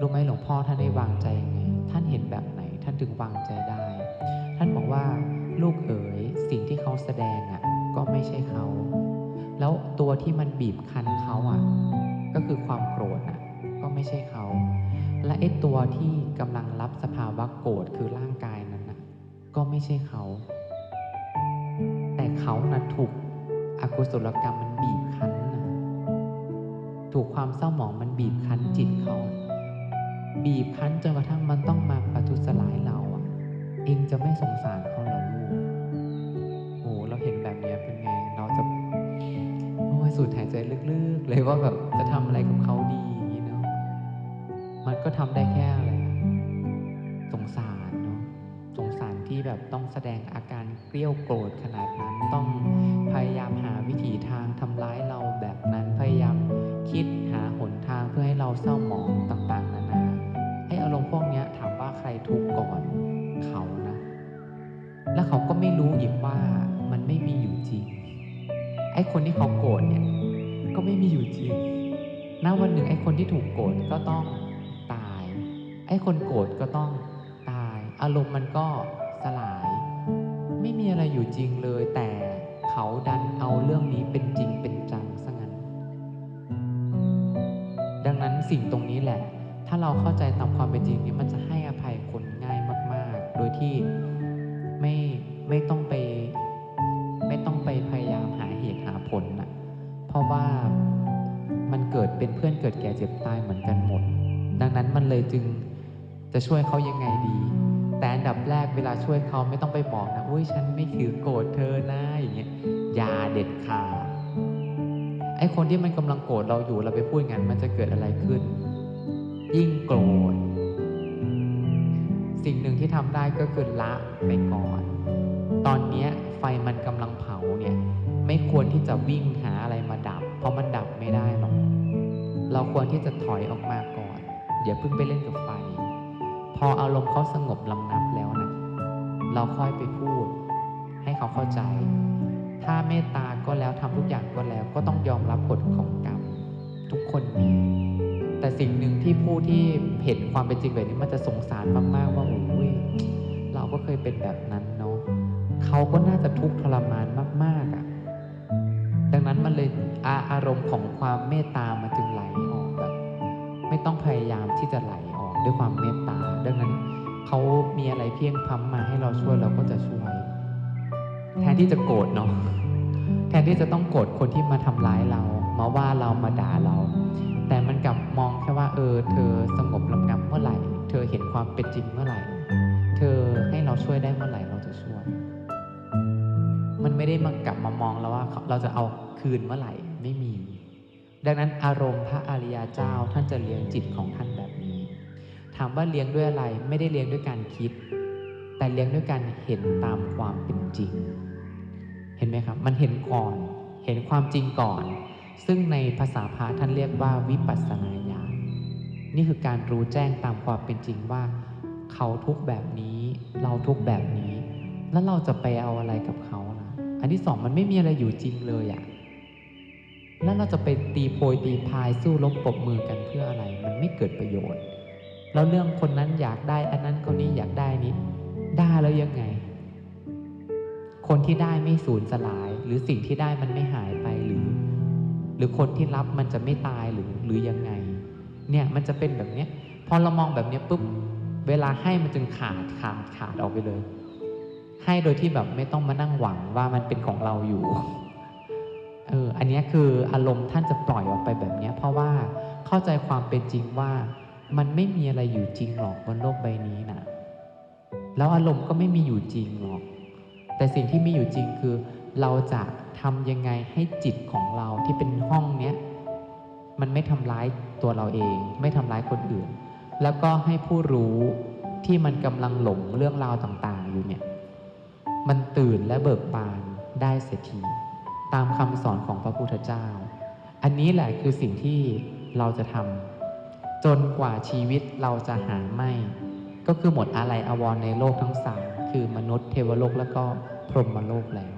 รู้ไหมหลวงพ่อท่านได้วางใจยังไง ท่านเห็นแบบไหน ท่านถึงวางใจได้ ท่านบอกว่าลูกเอ๋ยสิ่งที่เขาแสดงอะก็ไม่ใช่เขา แล้วตัวที่มันบีบคั้นเขาอะก็คือความโกรธอะก็ไม่ใช่เขา และไอ้ตัวที่กำลังรับสภาวะโกรธคือร่างกายนั้นน่ะก็ไม่ใช่เขา แต่เขานะถูกอกุศลกรรมมันบีบคั้นนะถูกความเศร้าหมองมันบีบคั้นจิตเขา บีบคั้นจนกระทั่งมันต้องมาประทุษร้ายเราอะ เองจะไม่สงสารเขาเหรอลูกโอ้เราเห็นแบบนี้เป็นไง เราจะโอ้ยสูดหายใจลึกๆ เลยว่าแบบจะทำอะไรกับเขาดีอย่างนี้เนาะมันก็ทำได้แค่อะไรสงสารเนาะสงสารที่แบบต้องแสดงอาการเกลี้ยวโกรธขนาดนั้นต้องพยายามหาวิถีทางทำร้ายเรา ทุกข์ก่อนเขานะ แล้วเขาก็ไม่รู้อีกว่ามันไม่มีอยู่จริง ไอ้คนที่เขาโกรธเนี่ย ก็ไม่มีอยู่จริงณวันหนึ่งไอ้คนที่ถูกโกรธก็ต้องตาย ไอ้คนโกรธก็ต้องตาย อารมณ์มันก็สลาย ไม่มีอะไรอยู่จริงเลย แต่เขาดันเอาเรื่องนี้เป็นจริงเป็นจังซะงั้น ดังนั้นสิ่งตรงนี้แหละ ถ้าเราเข้าใจตามความเป็นจริงนี้มันจะให้ ยที่ไม่ไม่ต้องไป ไม่ต้องไปพยายามหาเหตุหาผลนะเพราะว่ามันเกิดเป็นเพื่อนเกิดแก่เจ็บตายเหมือนกันหมด ดังนั้นมันเลยจึงจะช่วยเขายังไงดี แต่อันดับแรกเวลาช่วยเขาไม่ต้องไปบอกนะอุ้ยฉันไม่ถือโกรธเธอนะอย่างเงี้ยอย่าเด็ดขาดไอ้คนที่มันกำลังโกรธเราอยู่เราไปพูดงั้นมันจะเกิดอะไรขึ้น ยิ่งโกรธ ทำได้ก็คือละไปก่อน ตอนเนี้ยไฟมันกำลังเผาเนี่ยไม่ควรที่จะวิ่งหาอะไรมาดับ เพราะมันดับไม่ได้หรอก เราควรที่จะถอยออกมาก่อนอย่าเพิ่งไปเล่นกับไฟ พออารมณ์เขาสงบลำนับแล้วนะเราค่อยไปพูด ให้เขาเข้าใจ ถ้าเมตตาก็แล้วทำทุกอย่างก็แล้ว ก็ต้องยอมรับผลของกรรม ทุกคนมี แต่สิ่งหนึ่งที่ผู้ที่เห็นความเป็นจริงแบบนี้มันจะสงสารมากๆว่าโอ้ยเราก็เคยเป็นแบบนั้นเนาะเขาก็น่าจะทุกข์ทรมานมากๆอะ่ะดังนั้นมันเลยอาอารมณ์ของความเมตตามันจึงไหลออกแบบ ไม่ต้องพยายามที่จะไหลออกด้วยความเมตตา ดังนั้นเขามีอะไรเพียงพำมาให้เราช่วยเราก็จะช่วย แทนที่จะโกรธเนาะแทนที่จะต้องโกรธคนที่มาทำร้ายเรา มาว่าเรามาด่าเรา แต่มันกลับมองแค่ว่าเออ เธอสงบลำงับเมื่อไหร่ เธอเห็นความเป็นจริงเมื่อไหร่ เธอให้เราช่วยได้เมื่อไหร่เราจะช่วย มันไม่ได้มากลับมามองแล้วว่าเราจะเอาคืนเมื่อไหร่ไม่มี ดังนั้นอารมณ์พระอริยเจ้าท่านจะเลี้ยงจิตของท่านแบบนี้ ถามว่าเลี้ยงด้วยอะไรไม่ได้เลี้ยงด้วยการคิด แต่เลี้ยงด้วยการเห็นตามความเป็นจริง เห็นไหมครับ มันเห็นก่อน เห็นความจริงก่อน ซึ่งในภาษาพระท่านเรียกว่าวิปัสสนาญาณนี่คือการรู้แจ้งตามความเป็นจริงว่า เขาทุกแบบนี้เราทุกแบบนี้ แล้วเราจะไปเอาอะไรกับเขาล่ะอันที่สองมันไม่มีอะไรอยู่จริงเลยอะ่ะแล้วเราจะไปตีโพยตีพายสู้รบปรบมือกันเพื่ออะไร มันไม่เกิดประโยชน์ แล้วเรื่องคนนั้นอยากได้ อันนั้นคนนี้อยากได้นี้ได้แล้วยังไง คนที่ได้ไม่สูญสลาย หรือสิ่งที่ได้มันไม่หายไปหรือ หรือคนที่รับมันจะไม่ตายหรือหรือยังไง เนี่ยมันจะเป็นแบบเนี้ยพอเรามองแบบเนี้ยปุ๊บเวลาให้มันจึงขาดขาดขาดออกไปเลย ให้โดยที่แบบไม่ต้องมานั่งหวังว่ามันเป็นของเราอยู่เอออันนี้คืออารมณ์ท่านจะปล่อยออกไปแบบเนี้ยเพราะว่าเข้าใจความเป็นจริงว่ามันไม่มีอะไรอยู่จริงหรอกบนโลกใบนี้นะแล้วอารมณ์ก็ไม่มีอยู่จริงหรอก แต่สิ่งที่มีอยู่จริงคือ เราจะทำยังไงให้จิตของเราที่เป็นห้องเนี้ยมันไม่ทำร้ายตัวเราเอง ไม่ทำร้ายคนอื่น แล้วก็ให้ผู้รู้ที่มันกำลังหลงเรื่องราวต่างๆอยู่เนี่ยมันตื่นและเบิกบานได้เสียทีตามคำสอนของพระพุทธเจ้า อันนี้แหละคือสิ่งที่เราจะทำจนกว่าชีวิตเราจะหาไม่ ก็คือหมดอะไรอาวรณ์ในโลกทั้งสามคือมนุษย์เทวโลกแล้วก็พรหมโลกแล้ว